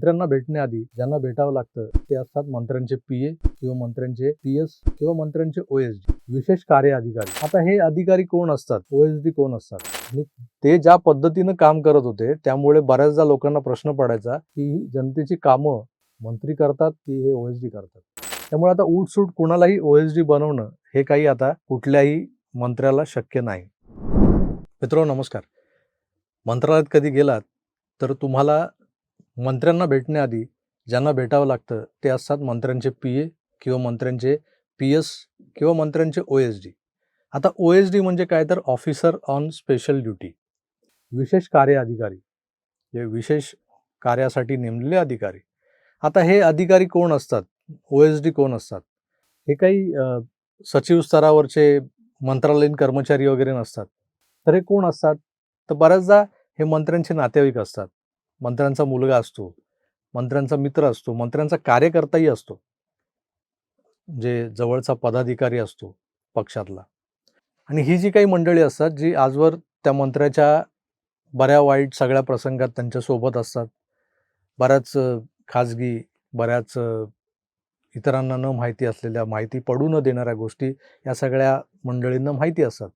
मंत्र्यांना भेटण्याआधी ज्यांना भेटावं लागतं ते असतात मंत्र्यांचे पी ए किंवा मंत्र्यांचे पी एस किंवा मंत्र्यांचे ओ एस डी विशेष कार्य अधिकारी आता हे अधिकारी कोण असतात? ओ एस डी कोण असतात? आणि ते ज्या पद्धतीनं काम करत होते त्यामुळे बऱ्याचदा लोकांना प्रश्न पडायचा की ही जनतेची कामं मंत्री करतात की हे ओ एस डी करतात? त्यामुळे आता उठसूट कुणालाही ओ एस डी बनवणं हे काही आता कुठल्याही मंत्र्याला शक्य नाही. मित्रांनो नमस्कार. मंत्रालयात कधी गेलात तर तुम्हाला मंत्र्यांना भेटण्याआधी ज्यांना भेटावं लागतं ते असतात मंत्र्यांचे पी ए किंवा मंत्र्यांचे पी एस किंवा मंत्र्यांचे ओ एस डी आता ओ एस डी म्हणजे काय? तर ऑफिसर ऑन स्पेशल ड्युटी विशेष कार्य अधिकारी हे विशेष कार्यासाठी नेमलेले अधिकारी. आता हे अधिकारी कोण असतात? ओ एस डी कोण असतात? हे काही सचिव स्तरावरचे मंत्रालयीन कर्मचारी वगैरे नसतात. तर हे कोण असतात? तर बऱ्याचदा हे मंत्र्यांचे नातेवाईक असतात. मंत्र्यांचा मुलगा असतो मंत्र्यांचा मित्र असतो मंत्र्यांचा कार्यकर्ताही असतो. जे जवळचा पदाधिकारी असतो पक्षातला. आणि ही जी काही मंडळी असतात जी आजवर त्या मंत्र्याच्या बऱ्या वाईट सगळ्या प्रसंगात त्यांच्यासोबत असतात. बऱ्याच खाजगी बऱ्याच इतरांना न माहिती असलेल्या माहिती पडू न देणाऱ्या गोष्टी या सगळ्या मंडळींना माहिती असतात.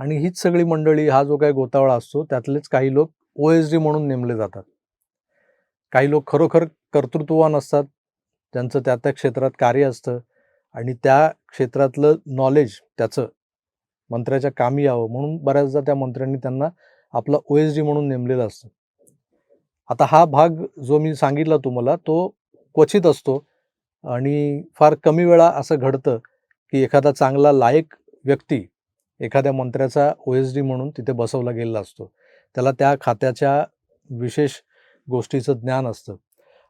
आणि हीच सगळी मंडळी हा जो काही गोतावळा असतो त्यातलेच काही लोक ओ एस डी म्हणून नेमले जातात. काही लोक खरोखर कर्तृत्ववान असतात. ज्यांचं त्या त्या क्षेत्रात कार्य असतं आणि त्या क्षेत्रातलं नॉलेज त्याचं मंत्र्याच्या कामी यावं म्हणून बऱ्याचदा त्या मंत्र्यांनी त्यांना आपला ओ एस डी म्हणून नेमलेलं असतं. आता हा भाग जो मी सांगितला तुम्हाला तो क्वचित असतो आणि फार कमी वेळा असं घडतं की एखादा चांगला लायक व्यक्ती एखाद्या मंत्र्याचा ओ एस डी म्हणून तिथे बसवला गेलेला असतो. त्याला त्या खात्याच्या विशेष गोष्टीचं ज्ञान असतं.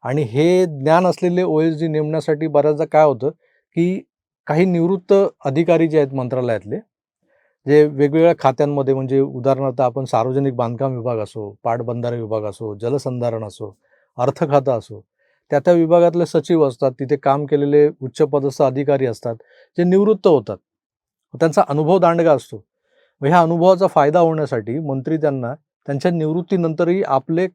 आणि हे ज्ञान असलेले ओ एस डी नेमण्यासाठी बऱ्याचदा काय होतं की काही निवृत्त अधिकारी जे आहेत मंत्रालयातले जे वेगवेगळ्या खात्यांमध्ये म्हणजे उदाहरणार्थ आपण सार्वजनिक बांधकाम विभाग असो पाटबंधारे विभाग असो जलसंधारण असो अर्थ खातं असो त्या त्या विभागातले सचिव असतात तिथे काम केलेले उच्चपदस्थ अधिकारी असतात जे निवृत्त होतात. त्यांचा अनुभव दांडगा असतो. ह्या अनुभवाचा फायदा होण्यासाठी मंत्री त्यांना त्यांच्या निवृत्तीनंतरही आपले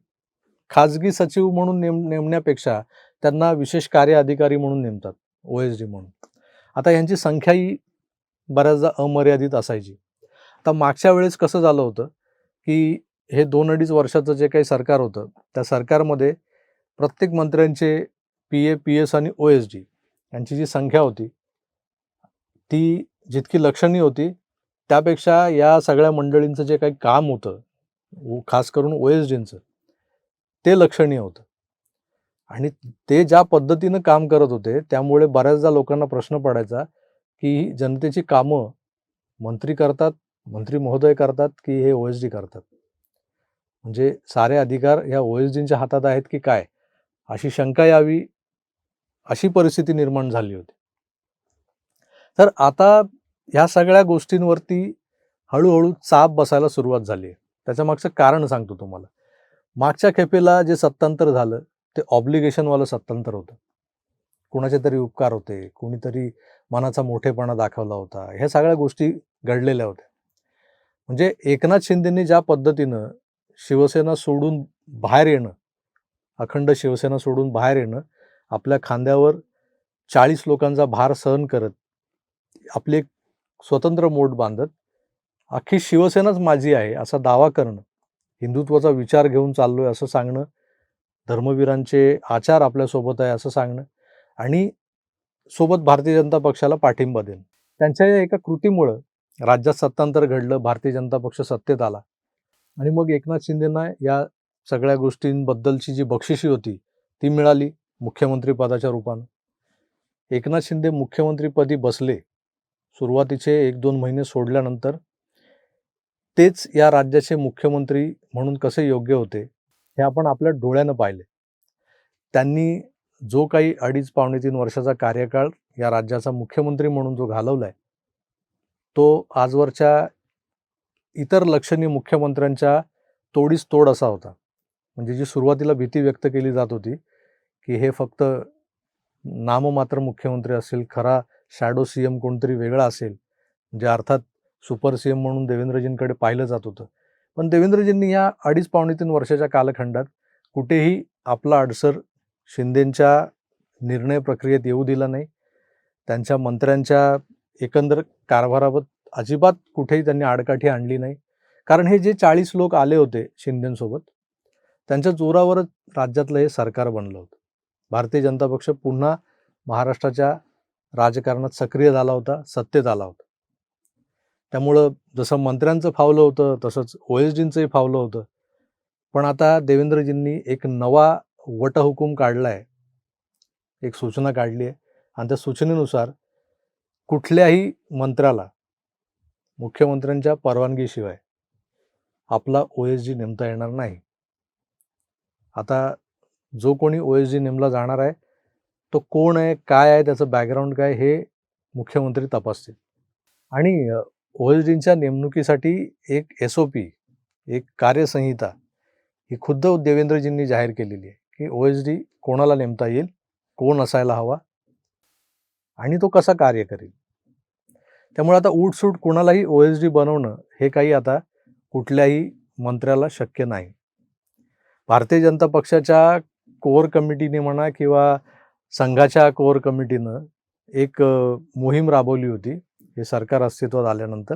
खाजगी सचिव म्हणून नेम नेमण्यापेक्षा त्यांना विशेष कार्य अधिकारी म्हणून नेमतात ओ एस डी म्हणून. आता यांची संख्याही बऱ्याचदा अमर्यादित असायची. आता मागच्या वेळेस कसं झालं होतं की हे दोन अडीच वर्षाचं जे काही सरकार होतं त्या सरकारमध्ये प्रत्येक मंत्र्यांचे पी ए पी एस आणि ओ एस डी यांची जी संख्या होती ती जितकी लक्षणीय होती त्यापेक्षा या सगळ्या मंडळींचं जे काही काम होतं खास करून ओ एस डींचं ते लक्षणीय होतं. आणि ते ज्या पद्धतीनं काम करत होते त्यामुळे बऱ्याचदा लोकांना प्रश्न पडायचा की जनतेची कामं मंत्री करतात मंत्री महोदय करतात की हे ओ एस डी करतात? म्हणजे सारे अधिकार या ओ एस डींच्या हातात आहेत की काय? अशी शंका यावी अशी परिस्थिती निर्माण झाली होती. तर आता ह्या सगळ्या गोष्टींवरती हळूहळू चाप बसायला सुरुवात झाली आहे. त्याच्या मागचं कारण सांगतो तुम्हाला. मागच्या खेपेला जे सत्तांतर झालं ते ऑब्लिगेशनवालं सत्तांतर होतं. कुणाचे तरी उपकार होते कुणीतरी मनाचा मोठेपणा दाखवला होता ह्या सगळ्या गोष्टी घडलेल्या होत्या. म्हणजे एकनाथ शिंदेंनी ज्या पद्धतीनं शिवसेना सोडून बाहेर येणं अखंड शिवसेना सोडून बाहेर येणं आपल्या खांद्यावर चाळीस लोकांचा भार सहन करत आपली एक स्वतंत्र मोड बांधत अख्खी शिवसेनाच माझी आहे असा दावा करणं हिंदुत्वाचा विचार घेऊन चाललो आहे असं सांगणं धर्मवीरांचे आचार आपल्यासोबत आहे असं सांगणं आणि सोबत भारतीय जनता पक्षाला पाठिंबा देणं. त्यांच्या या एका कृतीमुळं राज्यात सत्तांतर घडलं भारतीय जनता पक्ष सत्तेत आला आणि मग एकनाथ शिंदेना या सगळ्या गोष्टींबद्दलची जी बक्षिशी होती ती मिळाली मुख्यमंत्रीपदाच्या रूपानं. एकनाथ शिंदे मुख्यमंत्रीपदी बसले सुरुवातीचे एक दोन महिने सोडल्यानंतर तेच या राज्याचे मुख्यमंत्री म्हणून कसे योग्य होते हे आपण आपल्या डोळ्यानं पाहिले. त्यांनी जो काही अडीच पावणे तीन वर्षाचा कार्यकाळ या राज्याचा मुख्यमंत्री म्हणून जो घालवला आहे तो आजवरच्या इतर लक्षणीय मुख्यमंत्र्यांच्या तोडीस तोड असा होता. म्हणजे जी सुरुवातीला भीती व्यक्त केली जात होती की हे फक्त नाममात्र मुख्यमंत्री असेल खरा शॅडो सी एम कोणतरी वेगळा असेल म्हणजे अर्थात सुपर सी एम म्हणून देवेंद्रजींकडे पाहिलं जात होतं. पण देवेंद्रजींनी या अडीच पावणे तीन वर्षाच्या कालखंडात कुठेही आपला अडसर शिंदेंच्या निर्णय प्रक्रियेत येऊ दिला नाही. त्यांच्या मंत्र्यांच्या एकंदर कारभारावर अजिबात कुठेही त्यांनी आडकाठी आणली नाही. कारण हे जे चाळीस लोक आले होते शिंदेंसोबत त्यांच्या जोरावरच राज्यातलं हे सरकार बनलं होतं. भारतीय जनता पक्ष पुन्हा महाराष्ट्राच्या राजकारणात सक्रिय झाला होता सत्तेत आला होता. त्यामुळं जसं मंत्र्यांचं फावलं होतं तसंच ओ एस डींचंही फावलं होतं. पण आता देवेंद्रजींनी एक नवा वटहुकूम काढला आहे एक सूचना काढली आहे. आणि त्या सूचनेनुसार कुठल्याही मंत्र्याला मुख्यमंत्र्यांच्या परवानगीशिवाय आपला ओ एस जी नेमता येणार नाही. आता जो कोणी ओ एस जी नेमला जाणार आहे तो कोण आहे काय आहे त्याचं बॅकग्राऊंड काय हे मुख्यमंत्री तपासतील. आणि ओ एस नेमणुकीसाठी एक एस ओ पी एक कार्यसंहिता ही खुद्द देवेंद्रजींनी जाहीर केलेली आहे की ओ एस डी कोणाला नेमता येईल कोण असायला हवा आणि तो कसा कार्य करेल. त्यामुळे आता उठसूट कोणालाही ओ एस डी बनवणं हे काही आता कुठल्याही मंत्र्याला शक्य नाही. भारतीय जनता पक्षाच्या कोअर कमिटीने म्हणा किंवा संघाच्या कोअर कमिटीनं एक मोहीम राबवली होती. हे सरकार अस्तित्वात आल्यानंतर.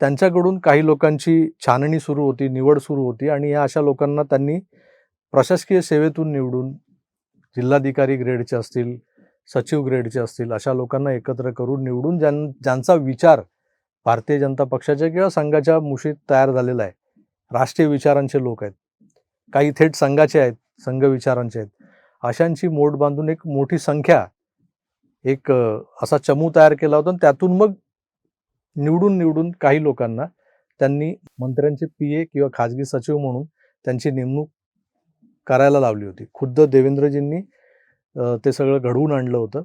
त्यांच्याकडून काही लोकांची छाननी सुरू होती निवड सुरू होती आणि या अशा लोकांना त्यांनी प्रशासकीय सेवेतून निवडून जिल्हाधिकारी ग्रेडचे असतील सचिव ग्रेडचे असतील अशा लोकांना एकत्र करून निवडून ज्यां ज्यांचा विचार भारतीय जनता पक्षाच्या किंवा संघाच्या मुशीत तयार झालेला आहे. राष्ट्रीय विचारांचे लोक आहेत. काही थेट संघाचे आहेत संघ विचारांचे आहेत. अशांची मोठ बांधून एक मोठी संख्या एक असा चमू तयार केला होता आणि त्यातून मग निवडून निवडून काही लोकांना त्यांनी मंत्र्यांचे पी ए किंवा खाजगी सचिव म्हणून त्यांची नेमणूक करायला लावली होती. खुद्द देवेंद्रजींनी ते सगळं घडवून आणलं होतं.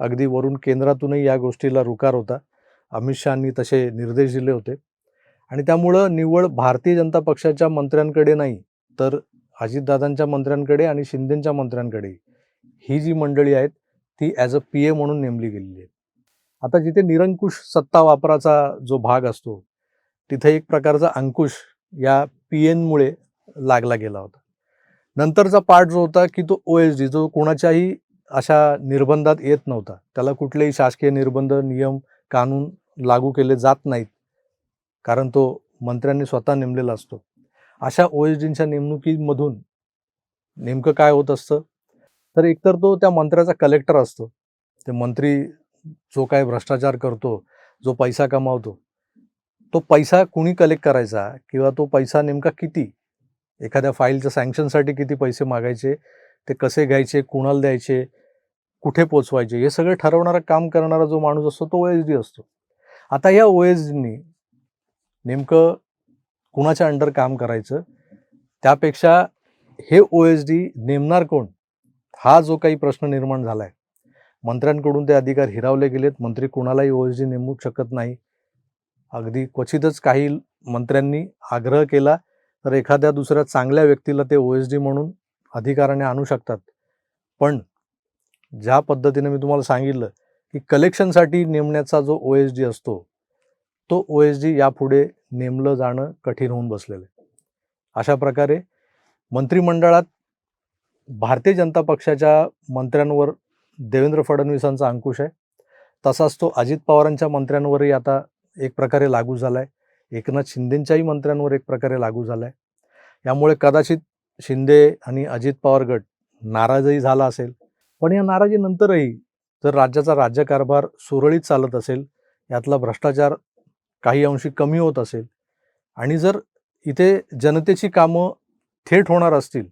अगदी वरून केंद्रातूनही या गोष्टीला रुकार होता. अमित शहानी तसे निर्देश दिले होते. आणि त्यामुळं निव्वळ भारतीय जनता पक्षाच्या मंत्र्यांकडे नाही तर अजितदादांच्या मंत्र्यांकडे आणि शिंदेंच्या मंत्र्यांकडे ही जी मंडळी आहेत ती ॲज अ पी ए म्हणून नेमली गेलेली आहे. आता जिथे निरंकुश सत्ता वापराचा जो भाग असतो तिथे एक प्रकारचा अंकुश या पी एनमुळे लागला गेला होता. नंतरचा पार्ट जो होता की तो ओ एस डी जो कोणाच्याही अशा निर्बंधात येत नव्हता. त्याला कुठलेही शासकीय निर्बंध नियम कानून लागू केले जात नाहीत. कारण तो मंत्र्यांनी स्वतः नेमलेला असतो. अशा ओ एस डींच्या नेमणुकीमधून नेमकं काय होत असतं? तर एकतर तो त्या मंत्र्याचा कलेक्टर असतो. ते मंत्री जो काय भ्रष्टाचार करतो जो पैसा कमावतो तो पैसा कुणी कलेक्ट करायचा किंवा तो पैसा नेमका किती? एखाद्या फाईलच्या सँक्शनसाठी किती पैसे मागायचे ते कसे घ्यायचे कुणाला द्यायचे कुठे पोचवायचे हे सगळं ठरवणारा काम करणारा जो माणूस असतो तो ओ एस डी असतो. आता या ओ एस डीनी नेमकं कुणाच्या अंडर काम करायचं? त्यापेक्षा हे ओ एस डी नेमणार कोण? हा जो काही प्रश्न निर्माण झाला आहे मंत्र्यांकडून ते अधिकार हिरावले गेलेत मंत्री कुणालाही ओ डी नेमू शकत नाही. अगदी क्वचितच काही मंत्र्यांनी आग्रह केला तर एखाद्या दुसऱ्या चांगल्या व्यक्तीला ते ओ डी म्हणून अधिकाराने आणू शकतात. पण ज्या पद्धतीने मी तुम्हाला सांगितलं की कलेक्शनसाठी नेमण्याचा जो ओ एस डी असतो तो ओ एस डी यापुढे नेमलं जाणं कठीण होऊन बसलेलं आहे. अशा प्रकारे मंत्रिमंडळात भारतीय जनता पक्षाच्या मंत्र्यांवर देवेंद्र फडणवीसांचा अंकुश आहे. तसाच तो अजित पवारांच्या मंत्र्यांवरही आता एक प्रकारे लागू झाला आहे एकनाथ शिंदेंच्याही मंत्र्यांवर एक प्रकारे लागू झाला आहे यामुळे कदाचित शिंदे आणि अजित पवार गट नाराजही झाला असेल. पण या नाराजीनंतरही जर राज्याचा राज्यकारभार सुरळीत चालत असेल यातला भ्रष्टाचार काही अंशी कमी होत असेल आणि जर इथे जनतेची कामं थेट होणार असतील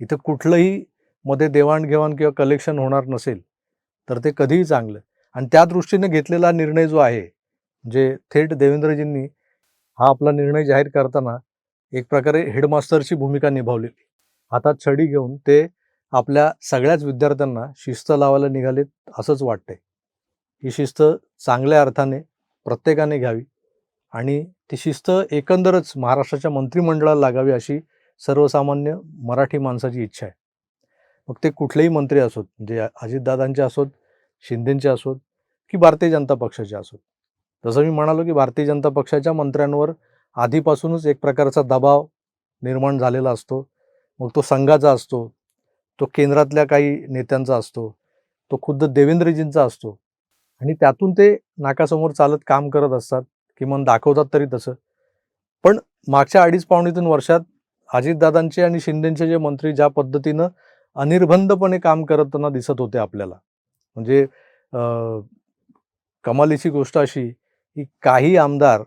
इथं कुठलंही मध्ये देवाणघेवाण किंवा कलेक्शन होणार नसेल तर ते कधीही चांगलं. आणि त्या दृष्टीने घेतलेला निर्णय जो आहे जे थेट देवेंद्रजींनी हा आपला निर्णय जाहीर करताना एक प्रकारे हेडमास्टरची भूमिका निभावलेली. हातात छडी घेऊन ते आपल्या सगळ्याच विद्यार्थ्यांना शिस्त लावायला निघालेत असंच वाटतंय. ही शिस्त चांगल्या अर्थाने प्रत्येकाने घ्यावी आणि ती शिस्त एकंदरच महाराष्ट्राच्या मंत्रिमंडळाला लागावी अशी सर्वसामान्य मराठी माणसाची इच्छा आहे. मग ते कुठलेही मंत्री असोत म्हणजे अजितदादांचे असोत शिंदेचे असोत की भारतीय जनता पक्षाचे असोत. जसं मी म्हणालो की भारतीय जनता पक्षाच्या मंत्र्यांवर आधीपासूनच एक प्रकारचा दबाव निर्माण झालेला असतो. मग तो संघाचा असतो तो केंद्रातल्या काही नेत्यांचा असतो तो खुद्द देवेंद्रजींचा असतो. आणि त्यातून ते नाकासमोर चालत काम करत असतात किमान दाखवतात तरी तसं. पण मागच्या अडीच पावणे तीन वर्षात अजितदादांचे आणि शिंदेचे जे मंत्री ज्या पद्धतीनं अनिर्बंधपणे काम करताना दिसत होते आपल्याला. म्हणजे कमालीची गोष्ट अशी की काही आमदार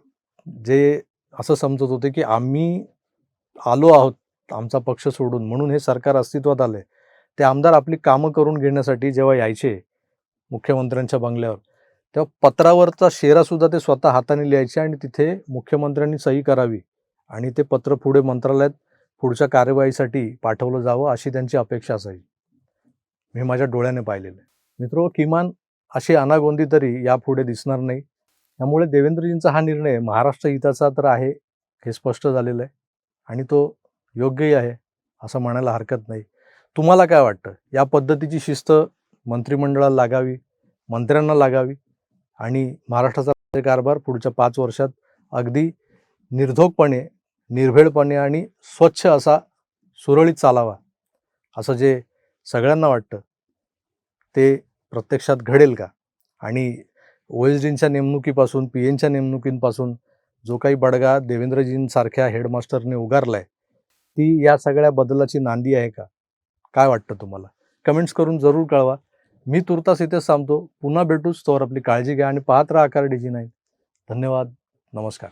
जे असं समजत होते की आम्ही आलो आहोत आमचा पक्ष सोडून म्हणून हे सरकार अस्तित्वात आले ते आमदार आपली कामं करून घेण्यासाठी जेव्हा यायचे मुख्यमंत्र्यांच्या बंगल्यावर तेव्हा पत्रावरचा शेरासुद्धा ते स्वतः हाताने लिहायचे आणि तिथे मुख्यमंत्र्यांनी सही करावी आणि ते पत्र पुढे मंत्रालयात पुढच्या कार्यवाहीसाठी पाठवलं जावं अशी त्यांची अपेक्षा असायची मी माझ्या डोळ्याने पाहिलेलं आहे. मित्र किमान अशी अनागोंदी तरी यापुढे दिसणार नाही. त्यामुळे देवेंद्रजींचा हा निर्णय महाराष्ट्र हिताचा तर आहे हे स्पष्ट झालेलं आहे. आणि तो योग्यही आहे असं म्हणायला हरकत नाही. तुम्हाला काय वाटतं? या पद्धतीची शिस्त मंत्रिमंडळाला लागावी मंत्र्यांना लागावी? आणि महाराष्ट्राचा कारभार पुढच्या पाच वर्षात अगदी निर्धोकपणे निर्भेडपणे आणि स्वच्छ असा सुरळीत चालावा असं जे सगळ्यांना वाटतं ते प्रत्यक्षात घडेल का? आणि ओ एस डींच्या नेमणुकीपासून पी एनच्या नेमणुकींपासून जो काही बडगा देवेंद्रजींसारख्या हेडमास्टरने उगारला आहे ती या सगळ्या बदलाची नांदी आहे का? काय वाटतं तुम्हाला? कमेंट्स करून जरूर कळवा. मी तुर्तास इथेच थांबतो. पुन्हा भेटूच तोवर आपली काळजी घ्या आणि पाहत राहा आकार डिजी नाही धन्यवाद. नमस्कार.